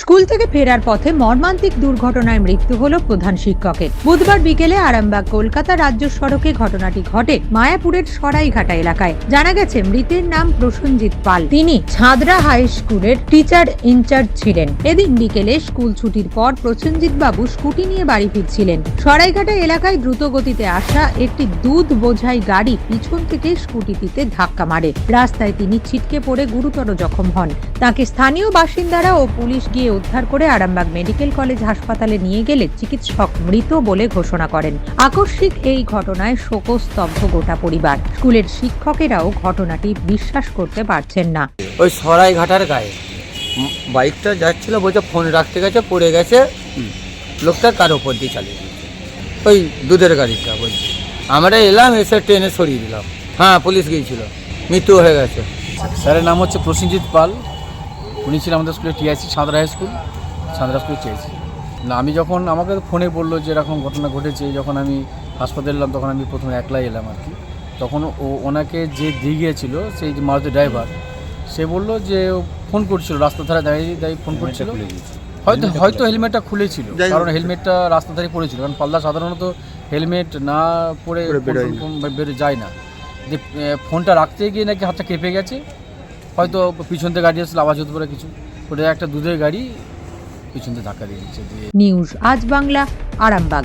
School থেকে ফেরার পথে মর্মান্তিক দুর্ঘটনায় মৃত্যু হল প্রধান শিক্ষকের। বুধবার বিকেলে আরামবাগ, কলকাতা রাজ্য সড়কে ঘটনাটি ঘটে মায়াপুরের সরাইঘাটা এলাকায়। জানা গেছে, মৃতের নাম প্রসেনজিৎ পাল। তিনি ছাদরা হাই স্কুলের টিচার ইনচার্জ ছিলেন। এদিন বিকেলে স্কুল ছুটির পর প্রসেনজিৎ বাবু স্কুটি নিয়ে বাড়ি ফিরছিলেন। সরাইঘাটা এলাকায় দ্রুত গতিতে আসা একটি দুধ বোঝাই গাড়ি পিছন থেকে স্কুটিটিতে ধাক্কা মারে। রাস্তায় তিনি ছিটকে পড়ে গুরুতর জখম হন। তাকে স্থানীয় বাসিন্দারা ও পুলিশ গিয়ে উদ্ধার করে আরামবাগ মেডিকেল কলেজ হাসপাতালে নিয়ে গেলে চিকিৎসক মৃত বলে ঘোষণা করেন। আকস্মিক এই ঘটনায় শোকস্তব্ধ গোটা পরিবার। স্কুলের শিক্ষকেরাও ঘটনাটি বিশ্বাস করতে পারছেন না। ওই সরাই ঘাটার গায়ে। বাইকটা যাচ্ছিল বলছে ফোন রাখতে গেছে পড়ে গেছে। লোকটা তার উপর দিয়ে চালিয়ে ওই দুধের গাড়িটা বলছি। আমরা এলাম এসে ট্রেনে সরিয়ে দিলাম। হ্যাঁ পুলিশ গিয়েছিল। মৃত্যু হয়ে গেছে। স্যারের নাম হচ্ছে প্রসেনজিৎ পাল। উনি ছিলেন আমাদের স্কুলে TIC Santra high school Santra স্কুলে টিআইসি। না আমি যখন আমাকে ফোনে বলল যে এরকম ঘটনা ঘটেছে যখন আমি হাসপাতালে এলাম তখন আমি প্রথমে একলাই এলাম আর কি। তখন ও ওনাকে যে দিয়ে গিয়েছিল সেই যে মারুতি ড্রাইভার সে বলল যে ও ফোন করছিল রাস্তার ধারে দাঁড়িয়ে দাঁড়িয়ে ফোন করছিল। হয়তো হয়তো হেলমেটটা খুলেছিল কারণ হেলমেটটা রাস্তা ধারে পড়েছিল কারণ পাল্লা সাধারণত হেলমেট না পরে বেরো যায় না। যে ফোনটা রাখতে গিয়ে নাকি হাতটা কেঁপে গেছে হয়তো পিছন থেকে গাড়ি আসলে আওয়াজ হতে পারে কিছু। ওটা একটা দুধের গাড়ি পিছন থেকে ধাক্কা দিয়ে দিচ্ছে নিউজ, আজ বাংলা, আরামবাগ।